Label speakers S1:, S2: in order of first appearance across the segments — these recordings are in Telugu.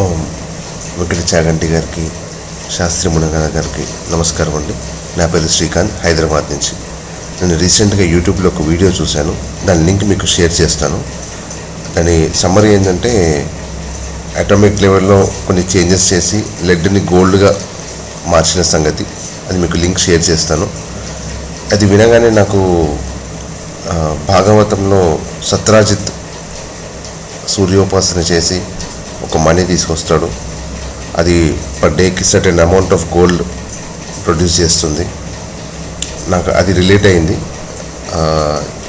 S1: ఓం వెంకట చాగంటి గారికి శాస్త్రి మునగన గారికి నమస్కారం అండి. నా పేరు శ్రీకాంత్ హైదరాబాద్ నుంచి. నేను రీసెంట్గా యూట్యూబ్లో ఒక వీడియో చూశాను. దాని లింక్ మీకు షేర్ చేస్తాను. దాని సమ్మరీ ఏంటంటే అటామిక్ లెవెల్లో కొన్ని చేంజెస్ చేసి లెడ్ని గోల్డ్గా మార్చిన సంగతి. అది మీకు లింక్ షేర్ చేస్తాను. అది వినగానే నాకు భాగవతంలో సత్రాజిత్ సూర్యోపాసన చేసి ఒక మనీ తీసుకొస్తాడు. అది పర్ డేకి certain amount of gold produce చేస్తుంది. నాకు అది రిలేట్ అయింది.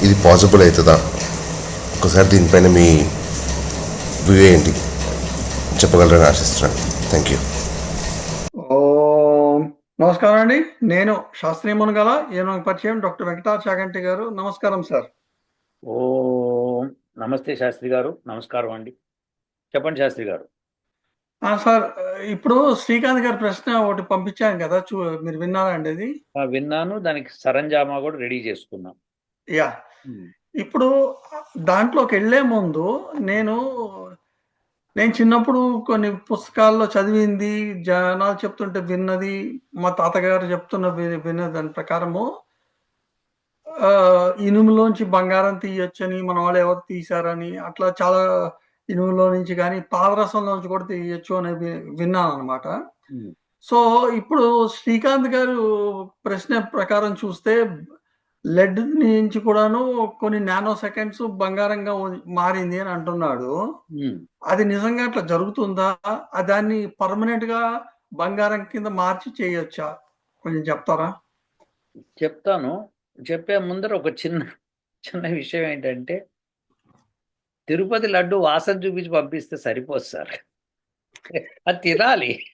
S1: ఇది పాసిబుల్ అవుతుందా? ఒకసారి దీనిపైన మీ వ్యూ ఏంటి చెప్పగలరని ఆశిస్తున్నాను. Thank you.
S2: నమస్కారం అండి. నేను శాస్త్రీ మునగల ఏమో పరిచయం? డాక్టర్ వెంకటార్ చాగంటి గారు. నమస్కారం సార్.
S3: ఓ నమస్తే శాస్త్రి గారు. నమస్కారం అండి. చెప్పండి శాస్త్రి గారు.
S2: సార్ ఇప్పుడు శ్రీకాంత్ గారి ప్రశ్న ఒకటి పంపించాను కదా చూ మీరు విన్నారా అండి అది?
S3: విన్నాను. దానికి సరంజామా కూడా రెడీ చేసుకున్నాం.
S2: యా. ఇప్పుడు దాంట్లోకి వెళ్ళే ముందు నేను నేను చిన్నప్పుడు కొన్ని పుస్తకాల్లో చదివింది జనాలు చెప్తుంటే విన్నది మా తాతగారు చెప్తున్న విన్న దాని ప్రకారము ఇనుములోంచి బంగారం తీయొచ్చని మన వాళ్ళు ఎవరు తీశారని అట్లా చాలా ఇనుములో నుంచి కానీ పాదరసంలో నుంచి కూడా తీయొచ్చు అని వి- విన్నాను అనమాట సో ఇప్పుడు శ్రీకాంత్ గారు ప్రశ్న ప్రకారం చూస్తే లెడ్ నుంచి కూడాను కొన్ని నానో సెకండ్స్ బంగారంగా మారింది అని అంటున్నాడు. అది నిజంగా అట్లా జరుగుతుందా? దాన్ని పర్మనెంట్గా బంగారం కింద మార్చి చేయొచ్చా? కొంచెం చెప్తారా?
S3: చెప్తాను. చెప్పే ముందర ఒక చిన్న చిన్న విషయం ఏంటంటే తిరుపతి లడ్డు వాసన చూపించి పంపిస్తే సరిపోదు సార్. అది తినాలి.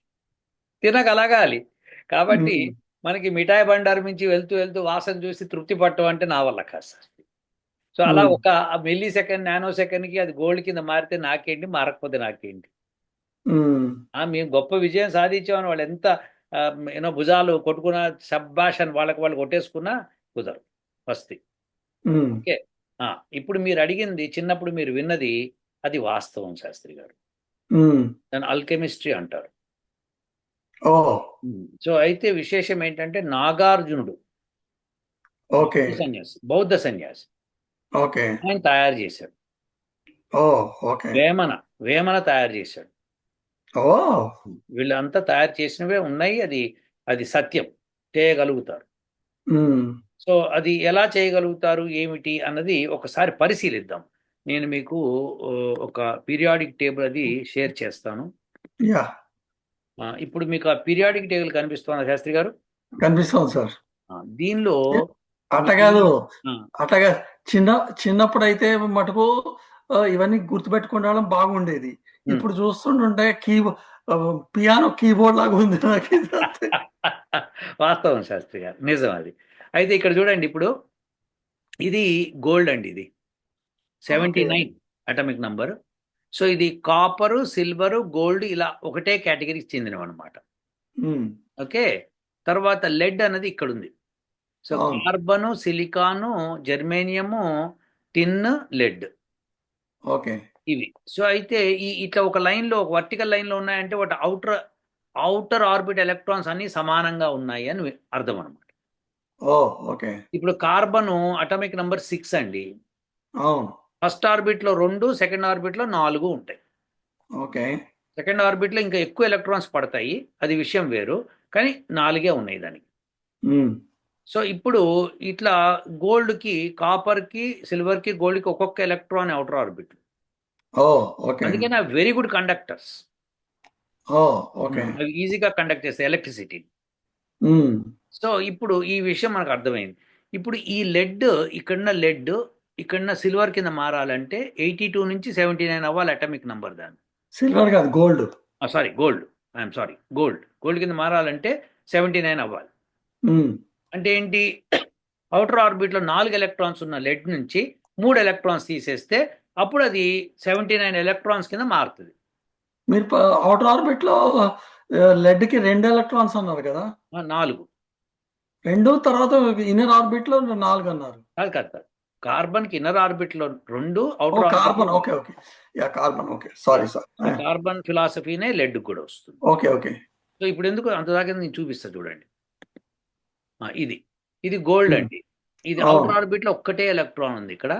S3: తినగలగాలి. కాబట్టి. మనకి మిఠాయి బండారు నుంచి వెళ్తూ వెళ్తూ వాసన చూసి తృప్తి పట్టడం అంటే నా వల్ల కాదు సార్. సో అలా. ఒక మిల్లీ సెకండ్ నానో సెకండ్కి అది గోల్డ్ కింద మారితే నాకేంటి? మారకపోతే నాకేంటి? మేము. గొప్ప విజయం సాధించామని వాళ్ళు ఎంత యూనో భుజాలు కొట్టుకున్నా సబ్బాష్ అని వాళ్ళకి వాళ్ళు కొట్టేసుకున్నా కుదరదు. ఫస్ట్
S2: ఉమ్,
S3: ఆ, ఇప్పుడు మీరు అడిగింది చిన్నప్పుడు మీరు విన్నది అది వాస్తవం శాస్త్రి గారు. దాన్ని అల్కెమిస్ట్రీ అంటారు. సో అయితే విశేషం ఏంటంటే నాగార్జునుడు.
S2: ఓకే.
S3: సన్యాసి బౌద్ధ సన్యాసి.
S2: ఓకే.
S3: ఆయన తయారు చేశాడు. వేమన వేమన తయారు చేశాడు.
S2: ఓ.
S3: వీళ్ళంతా తయారు చేసినవే ఉన్నాయి అది అది సత్యం. చేయగలుగుతారు సో అది ఎలా చేయగలుగుతారు ఏమిటి అన్నది ఒకసారి పరిశీలిద్దాం. నేను మీకు ఒక పీరియాడిక్ టేబుల్ అది షేర్ చేస్తాను. ఇప్పుడు మీకు ఆ పీరియాడిక్ టేబుల్ కనిపిస్తుందా శాస్త్రి గారు?
S2: కనిపిస్తుంది సార్.
S3: దీనిలో
S2: అట్ట కాదు. చిన్న చిన్నప్పుడు అయితే మటుకు ఇవన్నీ గుర్తుపెట్టుకోవడం బాగుండేది. ఇప్పుడు చూస్తుంటుంటే కీ పియానో కీబోర్డ్ లాగా ఉంది నాకు.
S3: వాస్తవం శాస్త్రి గారు. నిజం అది. అయితే ఇక్కడ చూడండి ఇప్పుడు. ఇది గోల్డ్ అండి ఇది. Seventy nine atomic number so ఇది కాపరు సిల్వరు గోల్డ్ ఇలా ఒకటే కేటగిరీకి చెందినవి అనమాట ఓకే? తర్వాత లెడ్ అన్నది ఇక్కడ ఉంది so. Carbon silicon germanium tin lead
S2: okay.
S3: ఇవి. సో అయితే ఈ ఇట్లా ఒక లైన్లో ఒక వర్టికల్ లైన్లో ఉన్నాయంటే వాటి అవుటర్ అవుటర్ ఆర్బిట్ ఎలక్ట్రాన్స్ అన్ని సమానంగా ఉన్నాయి అని అర్థం అనమాట
S2: ఓ ఓకే
S3: ఇప్పుడు కార్బన్ అటామిక్ నంబర్ సిక్స్ అండి.
S2: అవును.
S3: ఫస్ట్ ఆర్బిట్లో రెండు సెకండ్ ఆర్బిట్లో నాలుగు ఉంటాయి.
S2: ఓకే
S3: సెకండ్ ఆర్బిట్లో ఇంకా ఎక్కువ ఎలక్ట్రాన్స్ పడతాయి. అది విషయం వేరు. కానీ నాలుగే ఉన్నాయి దానికి.
S2: ఉమ్,
S3: సో ఇప్పుడు ఇట్లా గోల్డ్కి కాపర్కి సిల్వర్కి గోల్డ్కి ఒక్కొక్క ఎలక్ట్రాన్ అవుటర్ ఆర్బిట్.
S2: ఓకే
S3: అందుకని వెరీ గుడ్ కండక్టర్స్.
S2: ఓకే
S3: అవి ఈజీగా కండక్ట్ చేస్తాయి ఎలక్ట్రిసిటీ.
S2: ఉమ్,
S3: సో ఇప్పుడు ఈ విషయం మనకు అర్థమైంది. ఇప్పుడు ఈ లెడ్ ఇక్కడున్న లెడ్ ఇక్కడున్న సిల్వర్ కింద మారాలంటే ఎయిటీ టూ నుంచి సెవెంటీ నైన్ అవ్వాలి అటామిక్ నంబర్ దాన్ని
S2: సిల్వర్ కాదు gold.
S3: Sorry gold. I'm sorry gold. Gold కింద మారాలంటే సెవెంటీ నైన్ అవ్వాలి.
S2: ఉమ్,
S3: అంటే ఏంటి? అవుటర్ ఆర్బిట్లో నాలుగు ఎలక్ట్రాన్స్ ఉన్న లెడ్ నుంచి మూడు ఎలక్ట్రాన్స్ తీసేస్తే అప్పుడు అది సెవెంటీ నైన్ ఎలక్ట్రాన్స్ కింద మారుతుంది.
S2: మీరు అవుటర్ ఆర్బిట్లో లెడ్కి రెండు ఎలక్ట్రాన్స్ అన్నారు కదా?
S3: ఆ, నాలుగు.
S2: రెండు తర్వాత ఇన్నర్ ఆర్బిట్లో నాలుగు అన్నారు.
S3: కాదు కాదు కాదు. కార్బన్కి ఇన్నర్ ఆర్బిట్లో రెండు outer
S2: carbon okay okay. Yeah carbon okay. Sorry sir.
S3: Carbon ఫిలాసఫీనే lead కూడా వస్తుంది.
S2: Okay okay.
S3: సో ఇప్పుడు ఎందుకు అంత దాకా నేను చూపిస్తా చూడండి. ఇది. ఇది గోల్డ్
S2: Hmm.
S3: అండి. ఇది. అవుటర్ ఆర్బిట్లో ఒక్కటే ఎలక్ట్రాన్ ఉంది ఇక్కడ.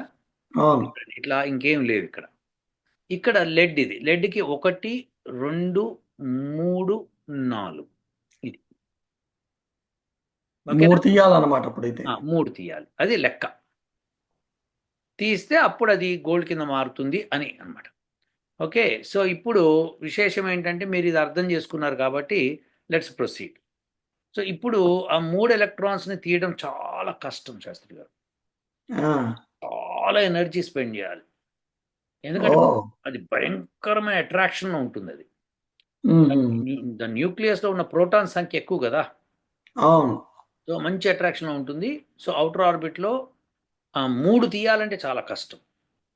S3: ఇట్లా ఇంకేం లేవు ఇక్కడ. ఇక్కడ లెడ్ ఇది. లెడ్కి ఒకటి రెండు మూడు నాలుగు?
S2: మూడు తీయాలన్నమాట అప్పుడైతే.
S3: మూడు తీయాలి. అది లెక్క. తీస్తే అప్పుడు అది గోల్డ్ కింద మారుతుంది అని అన్నమాట. ఓకే సో ఇప్పుడు విశేషం ఏంటంటే మీరు ఇది అర్థం చేసుకున్నారు కాబట్టి లెట్స్ ప్రొసీడ్. సో ఇప్పుడు ఆ మూడు ఎలక్ట్రాన్స్ని తీయడం చాలా కష్టం శాస్త్రి గారు. చాలా ఎనర్జీ స్పెండ్ చేయాలి. ఎందుకంటే అది భయంకరమైన అట్రాక్షన్ ఉంటుంది అది. ద న్యూక్లియస్లో ఉన్న ప్రోటాన్ సంఖ్య ఎక్కువ కదా.
S2: అవును.
S3: సో మంచి అట్రాక్షన్ ఉంటుంది. సో అవుటర్ ఆర్బిట్లో ఆ, మూడు తీయాలంటే చాలా కష్టం.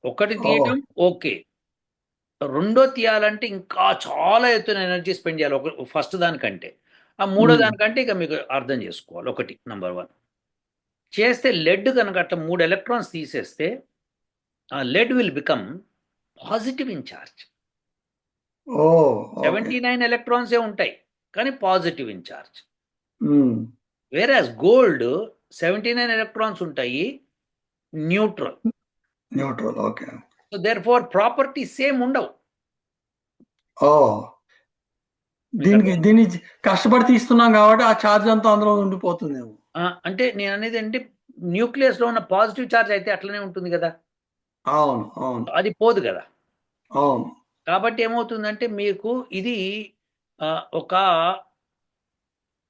S3: ఒకటి తీయటం ఓకే. రెండో తీయాలంటే ఇంకా చాలా ఎత్తున ఎనర్జీ స్పెండ్ చేయాలి ఒక ఫస్ట్ దానికంటే. ఆ మూడో. దానికంటే ఇక మీకు అర్థం చేసుకోవాలి ఒకటి నంబర్ వన్. చేస్తే లెడ్ కనుక అట్లా మూడు ఎలక్ట్రాన్స్ తీసేస్తే ఆ lead will become positive in charge
S2: oh
S3: seventy nine ఎలక్ట్రాన్సే ఉంటాయి కానీ పాజిటివ్ ఇన్ చార్జ్
S2: ఉమ్,
S3: వేరే గోల్డ్ సెవెంటీ నైన్ ఎలక్ట్రాన్స్ ఉంటాయి neutral
S2: neutral okay
S3: so therefore property same ఉండవు.
S2: ఓ. దీనికి దీన్ని కష్టపడి తీస్తున్నాం కాబట్టి ఆ ఛార్జ్ అంతా అందులో ఉండిపోతుందేమో.
S3: ఆ, అంటే నేను అనేది అంటే న్యూక్లియస్లో ఉన్న పాజిటివ్ చార్జ్ అయితే అట్లనే ఉంటుంది కదా?
S2: అవును అవును.
S3: అది పోదు కదా?
S2: అవును.
S3: కాబట్టి ఏమవుతుందంటే మీకు ఇది ఒక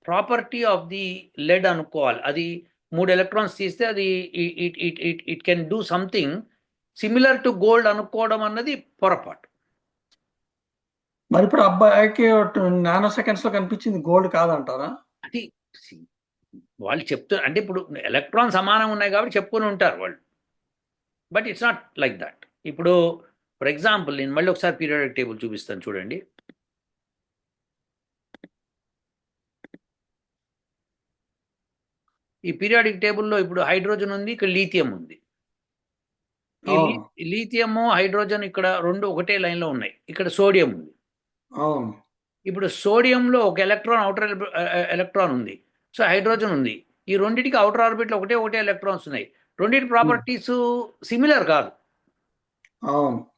S3: ప్రాపర్టీ ఆఫ్ ది లెడ్ అనుకోవాలి. అది మూడు ఎలక్ట్రాన్స్ తీస్తే అది it it it it can do something similar to gold అనుకోవడం అన్నది పొరపాటు.
S2: మరి ఇప్పుడు అబ్బాయికి నానో సెకండ్స్లో కనిపించింది గోల్డ్ కాదంటారా?
S3: అది వాళ్ళు చెప్తారు అంటే ఇప్పుడు ఎలక్ట్రాన్ సమానం ఉన్నాయి కాబట్టి చెప్పుకొని ఉంటారు వాళ్ళు. But it's not like that ఇప్పుడు ఫర్ ఎగ్జాంపుల్ నేను మళ్ళీ ఒకసారి పీరియాడిక్ టేబుల్ చూపిస్తాను చూడండి. ఈ పీరియాడిక్ టేబుల్లో ఇప్పుడు హైడ్రోజన్ ఉంది ఇక్కడ లీథియం ఉంది. లీథియము హైడ్రోజన్ ఇక్కడ రెండు ఒకటే లైన్లో ఉన్నాయి. ఇక్కడ సోడియం ఉంది. ఇప్పుడు సోడియంలో ఒక ఎలక్ట్రాన్ అవుటర్ ఎలక్ట్రాన్ ఉంది. సో హైడ్రోజన్ ఉంది. ఈ రెండింటికి అవుటర్ ఆర్బిట్లో ఒకటే ఒకటే ఎలక్ట్రాన్స్ ఉన్నాయి. రెండింటి ప్రాపర్టీస్ సిమిలర్ కాదు.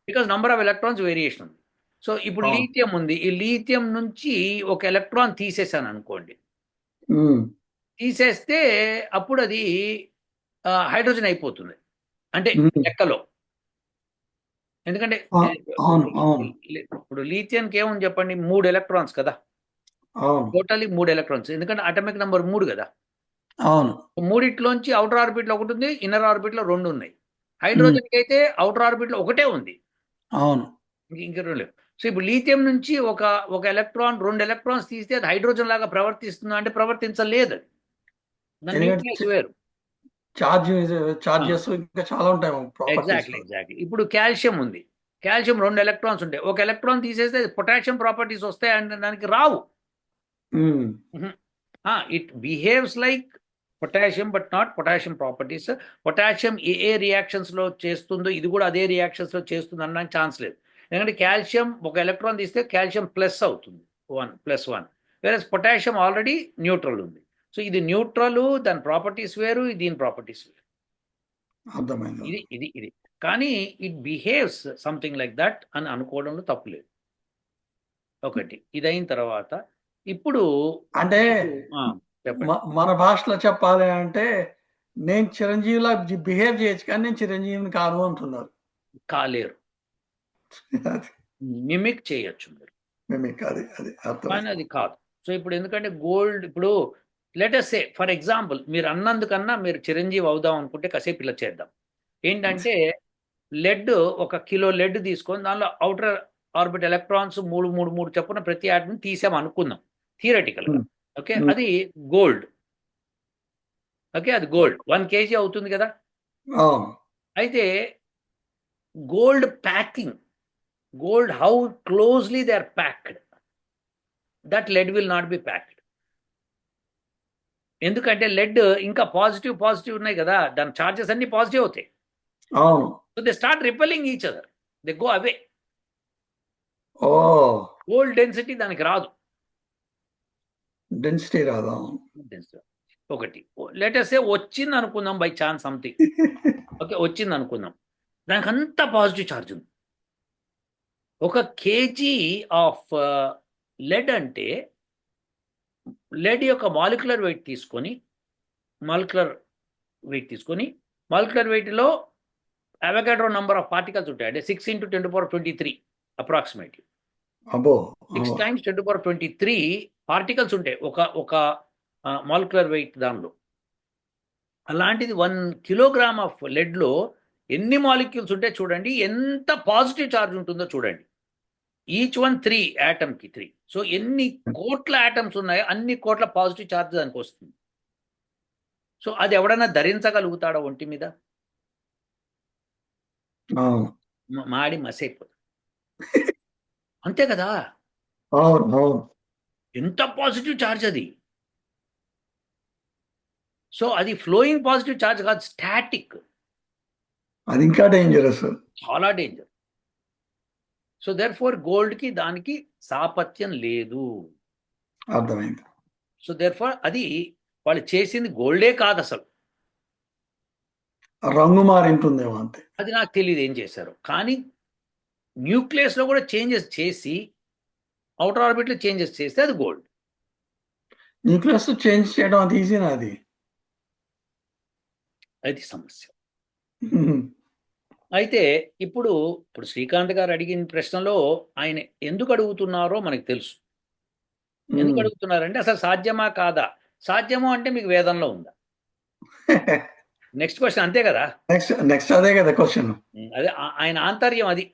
S3: Because number of electrons variation ఉంది. సో ఇప్పుడు. లీథియం ఉంది. ఈ లీథియం నుంచి ఒక ఎలక్ట్రాన్ తీసేసాను అనుకోండి. తీసేస్తే అప్పుడు అది హైడ్రోజన్ అయిపోతుంది. అంటే లెక్కలో ఎందుకంటే
S2: ఆ, అవును, అవును.
S3: ఇప్పుడు లీథియంకి ఏముంది చెప్పండి? మూడు ఎలక్ట్రాన్స్ కదా.
S2: అవును.
S3: టోటలీ మూడు ఎలక్ట్రాన్స్. ఎందుకంటే అటమిక్ నెంబర్ మూడు కదా.
S2: అవును.
S3: మూడిట్లోంచి అవుటర్ ఆర్బిట్లో ఒకటి ఉంది ఇన్నర్ ఆర్బిట్లో రెండు ఉన్నాయి. హైడ్రోజన్కి అయితే అవుటర్ ఆర్బిట్లో ఒకటే ఉంది.
S2: అవును.
S3: ఇంక ఇంక రెండు లేవు. సో ఇప్పుడు లీథియం నుంచి ఒక ఒక ఎలక్ట్రాన్ రెండు ఎలక్ట్రాన్స్ తీస్తే అది హైడ్రోజన్ లాగా ప్రవర్తిస్తుందా? అంటే ప్రవర్తించలేదు అది దాని
S2: ఎందుకంటే
S3: న్యూక్లియస్ వేరు
S2: చార్జ్ చార్జెస్ ఇంకా చాలా ఉంటాయి
S3: ఎగ్జాక్ట్లీ ఎగ్జాక్ట్లీ ఇప్పుడు కాల్షియం ఉంది. కాల్షియం రెండు ఎలక్ట్రాన్స్ ఉంటాయి. ఒక ఎలక్ట్రాన్ తీసేస్తే పొటాషియం ప్రాపర్టీస్ వస్తాయి అంటే దానికి రావు. It behaves like potassium but not potassium properties potassium a a reactions లో చేస్తుందో ఇది కూడా అదే reactions లో చేస్తుంది అనడానికి ఛాన్స్ లేదు. ఎందుకంటే కాల్షియం ఒక ఎలక్ట్రాన్ తీస్తే కాల్షియం ప్లస్ అవుతుంది. వన్ ప్లస్ వన్ వేరే పొటాషియం ఆల్రెడీ న్యూట్రల్ ఉంది. సో ఇది న్యూట్రల్ దాని ప్రాపర్టీస్ వేరు దీని ప్రాపర్టీస్ వేరు.
S2: అర్థమైంది.
S3: ఇది ఇది ఇది. కానీ it behaves something like that అని అనుకోవడంలో తప్పు లేదు. ఒకటి. ఇది అయిన తర్వాత ఇప్పుడు
S2: అంటే మన భాషలో చెప్పాలి అంటే నేను చిరంజీవిలా బిహేవ్ చేయొచ్చు కానీ నేను చిరంజీవిని కాను అంటున్నారు.
S3: కాలేరు. మిమిక్ చేయొచ్చు మీరు.
S2: మీకు అది అది
S3: కానీ అది కాదు. సో ఇప్పుడు ఎందుకంటే గోల్డ్ ఇప్పుడు లెటెస్ సే ఫర్ ఎగ్జాంపుల్ మీరు అన్నందుకన్నా మీరు చిరంజీవి అవుదాం అనుకుంటే కాసేపు ఇలా చేద్దాం. ఏంటంటే లెడ్ ఒక కిలో లెడ్ తీసుకొని దానిలో అవుటర్ ఆర్బిట్ ఎలక్ట్రాన్స్ మూడు మూడు మూడు చొప్పున ప్రతి ఆటని తీసాం అనుకుందాం. Theoretical
S2: Hmm.
S3: Okay
S2: Hmm.
S3: అది గోల్డ్ ఓకే అది గోల్డ్ వన్ కేజీ అవుతుంది కదా? అయితే gold packing gold how closely they are packed that lead will not be packed ఎందుకంటే లెడ్ ఇంకా పాజిటివ్ పాజిటివ్ ఉన్నాయి కదా. దాని చార్జెస్ అన్ని పాజిటివ్ అవుతాయి.
S2: అవును.
S3: So they start repelling each other they go away
S2: oh.
S3: Gold density దానికి రాదు.
S2: డెన్సిటీ రాదు.
S3: ఒకటి. లేటెస్ట్ వచ్చింది అనుకుందాం బై ఛాన్స్ సంథింగ్ ఓకే వచ్చింది అనుకుందాం దానికి అంత పాజిటివ్ ఛార్జ్ ఉంది. ఒక కేజీ ఆఫ్ లెడ్ అంటే లెడ్ యొక్క మాలిక్యులర్ వెయిట్ తీసుకొని మాలిక్యులర్ వెయిట్ తీసుకొని మాలిక్యులర్ వెయిట్లో అవగాడ్రో నంబర్ ఆఫ్ పార్టికల్స్ ఉంటాయి. అంటే six into ten power twenty three approximately six. Times ten power twenty three particles ఉంటాయి. ఒక ఒక మాలిక్యులర్ వెయిట్ దానిలో. అలాంటిది వన్ కిలోగ్రామ్ ఆఫ్ లెడ్లో ఎన్ని మాలిక్యూల్స్ ఉంటే చూడండి ఎంత పాజిటివ్ ఛార్జ్ ఉంటుందో చూడండి. ఈచ్ వన్ త్రీ యాటమ్కి త్రీ. సో ఎన్ని కోట్ల యాటమ్స్ ఉన్నాయో అన్ని కోట్ల పాజిటివ్ ఛార్జ్ దానికి వస్తుంది. సో అది ఎవడన్నా ధరించగలుగుతాడా ఒంటి మీద? మాడి మసైపోతుంది అంతే కదా? ఎంత పాజిటివ్ ఛార్జ్ అది? సో అది ఫ్లోయింగ్ పాజిటివ్ ఛార్జ్ కాదు స్టాటిక్.
S2: అది ఇంకా డేంజరస్.
S3: చాలా డేంజర్. సో దర్ ఫోర్ గోల్డ్కి దానికి సాపత్యం లేదు.
S2: అర్థమైంది.
S3: సో దర్ ఫోర్ అది వాళ్ళు చేసింది గోల్డే కాదు అసలు.
S2: రంగు మారింటుందేమో అంతే.
S3: అది నాకు తెలియదు ఏం చేశారు. కానీ న్యూక్లియస్లో కూడా చేంజెస్ చేసి అవుటర్ ఆర్బిట్లో చేంజెస్ చేస్తే అది గోల్డ్
S2: న్యూక్లియస్ చేంజ్ చేయడం అది ఈజీనా అది?
S3: అది సమస్య. అయితే ఇప్పుడు ఇప్పుడు శ్రీకాంత్ గారు అడిగిన ప్రశ్నలో ఆయన ఎందుకు అడుగుతున్నారో మనకు తెలుసు. ఎందుకు అడుగుతున్నారంటే అసలు సాధ్యమా కాదా? సాధ్యము అంటే మీకు వేదంలో ఉందా? నెక్స్ట్ క్వశ్చన్ అంతే కదా?
S2: నెక్స్ట్ నెక్స్ట్ అదే కదా క్వశ్చన్
S3: అదే ఆయన ఆంతర్యం అది.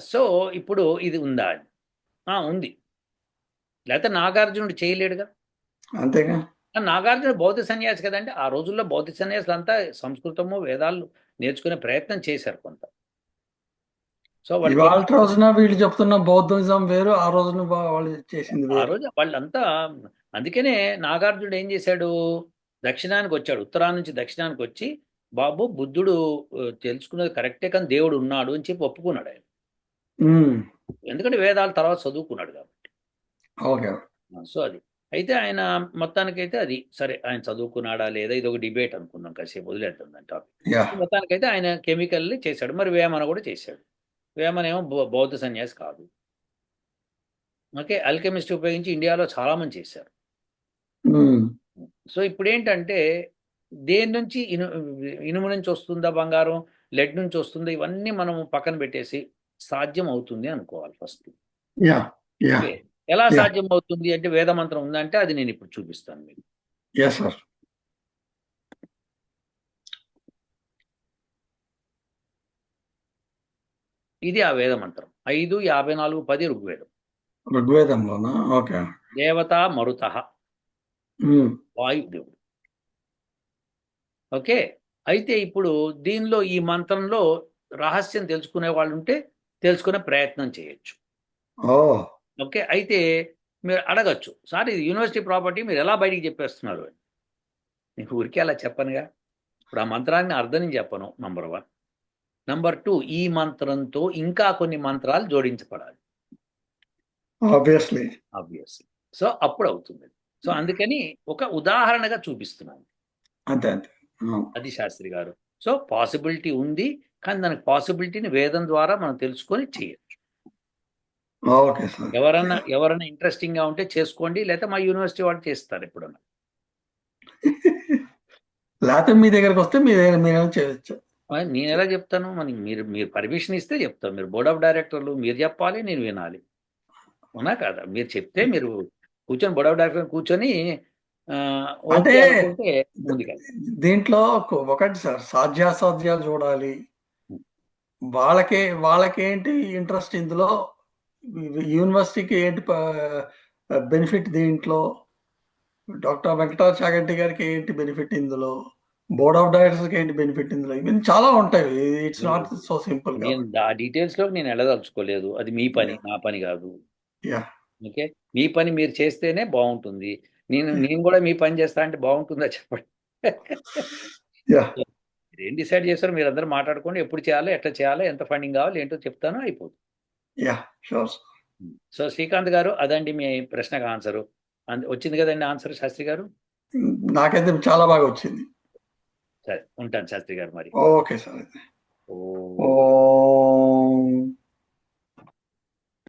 S3: సో ఇప్పుడు ఇది ఉందా? ఉంది. లేకపోతే నాగార్జునుడు చేయలేడుగా?
S2: అంతేగా.
S3: నాగార్జున బౌద్ధ సన్యాసి కదండి. ఆ రోజుల్లో బౌద్ధ సన్యాసులు అంతా సంస్కృతము వేదాలు నేర్చుకునే ప్రయత్నం చేశారు కొంత. సో వాళ్ళు
S2: రోజున వీళ్ళు చెప్తున్న బౌద్ధనిజం వేరు ఆ రోజున వాళ్ళు చేసింది
S3: ఆ రోజు వాళ్ళంతా అందుకనే నాగార్జునుడు ఏం చేశాడు? దక్షిణానికి వచ్చాడు. ఉత్తరాన్ని నుంచి దక్షిణానికి వచ్చి బాబు బుద్ధుడు తెలుసుకున్నది కరెక్టే కానీ దేవుడు ఉన్నాడు అని చెప్పి ఒప్పుకున్నాడు ఆయన. ఎందుకంటే వేదాలు తర్వాత చదువుకున్నాడు కాబట్టి.
S2: ఓకే.
S3: సో అది. అయితే ఆయన మొత్తానికైతే అది సరే ఆయన చదువుకున్నాడా లేదా ఇది ఒక డిబేట్ అనుకుందాం కాసేపు వదిలేద్దాం దాని టాపిక్. మొత్తానికైతే ఆయన కెమికల్ని చేశాడు. మరి వేమన కూడా చేశాడు. వేమన ఏమో బౌద్ధ సన్యాసి కాదు. ఓకే అల్కెమిస్ట్ ఉపయోగించి ఇండియాలో చాలా మంది చేశారు సో ఇప్పుడు ఏంటంటే దేని నుంచి ఇను ఇనుము నుంచి వస్తుందా బంగారం లెడ్ నుంచి వస్తుందా ఇవన్నీ మనం పక్కన పెట్టేసి సాధ్యం అవుతుంది అనుకోవాలి ఫస్ట్. ఎలా. సాధ్యం అవుతుంది అంటే వేద మంత్రం ఉందంటే అది నేను ఇప్పుడు చూపిస్తాను మీకు.
S2: ఎస్ సార్
S3: ఇది ఆ వేద మంత్రం. ఐదు యాభై నాలుగు పది ఋగ్వేదం.
S2: ఋగ్వేదంలోనా? ఓకే
S3: దేవత మరుత.
S2: ఉమ్,
S3: వాయుదేవుడు. ఓకే? అయితే ఇప్పుడు దీనిలో ఈ మంత్రంలో రహస్యం తెలుసుకునే వాళ్ళు ఉంటే తెలుసుకునే ప్రయత్నం చేయొచ్చు.
S2: ఓ
S3: ఓకే అయితే మీరు అడగచ్చు. సార్ ఇది యూనివర్సిటీ ప్రాపర్టీ మీరు ఎలా బయటికి చెప్పేస్తున్నారు? అని నేను ఊరికే అలా చెప్పనుగా. ఇప్పుడు ఆ మంత్రాన్ని అర్థం చెప్పను నంబర్ వన్ నంబర్ టూ ఈ మంత్రంతో ఇంకా కొన్ని మంత్రాలు జోడించబడాలి.
S2: ఆబ్వియస్లీ
S3: ఆబ్వియస్లీ సో అప్పుడు అవుతుంది. సో అందుకని ఒక ఉదాహరణగా చూపిస్తున్నాను.
S2: అంతే అంతే.
S3: అది శాస్త్రి గారు. సో పాసిబిలిటీ ఉంది కానీ దానికి పాసిబిలిటీని వేదం ద్వారా మనం తెలుసుకొని చేయొచ్చు
S2: ఓకే సార్.
S3: ఎవరన్నా ఎవరైనా ఇంట్రెస్టింగ్గా ఉంటే చేసుకోండి లేకపోతే మా యూనివర్సిటీ వాళ్ళు చేస్తారు ఎప్పుడన్నా.
S2: లేకపోతే మీ దగ్గరకు వస్తే మీ దగ్గర మీరేమో చేయొచ్చు.
S3: మరి నేను ఎలా చెప్తాను? మరి మీరు మీరు పర్మిషన్ ఇస్తే చెప్తాను. మీరు బోర్డ్ ఆఫ్ డైరెక్టర్లు మీరు చెప్పాలి నేను వినాలి. అవునా కదా? మీరు చెప్తే మీరు కూర్చొని బోర్డ్ ఆఫ్ డైరెక్టర్ కూర్చొని
S2: అంటే- దీంట్లో ఒక- ఒకటి సార్ సాధ్యాసాధ్యాలు చూడాలి. వాళ్ళకే వాళ్ళకేంటి ఇంట్రెస్ట్ ఇందులో? యూనివర్సిటీకి ఏంటి బెనిఫిట్ దీంట్లో? డాక్టర్ వెంకటాచ చాగంటి గారికి ఏంటి బెనిఫిట్ ఇందులో? బోర్డ్ ఆఫ్ డైరెక్టర్స్కి ఏంటి బెనిఫిట్ ఇందులో? ఇవన్నీ చాలా ఉంటాయి. ఇట్స్ నాట్ సో సింపుల్
S3: ఆ డీటెయిల్స్లో నేను వెళ్ళదలుచుకోలేదు. అది మీ పని నా పని కాదు.
S2: Yeah
S3: okay? మీ పని మీరు చేస్తేనే బాగుంటుంది. నేను నేను కూడా మీ పని చేస్తా అంటే బాగుంటుందా చెప్పండి? ఏం డిసైడ్ చేస్తారో మీరు అందరూ మాట్లాడుకోండి. ఎప్పుడు చేయాలో ఎట్లా చేయాలో ఎంత ఫండింగ్ కావాలి ఏంటో చెప్తానో అయిపోతుంది
S2: యా షూర్
S3: సో శ్రీకాంత్ గారు అదండి మీ ప్రశ్నకు ఆన్సరు వచ్చింది కదండి ఆన్సర్ శాస్త్రి గారు?
S2: నాకైతే చాలా బాగా వచ్చింది.
S3: సరే ఉంటాను శాస్త్రి గారు మరి.
S2: ఓకే సార్ ఓ.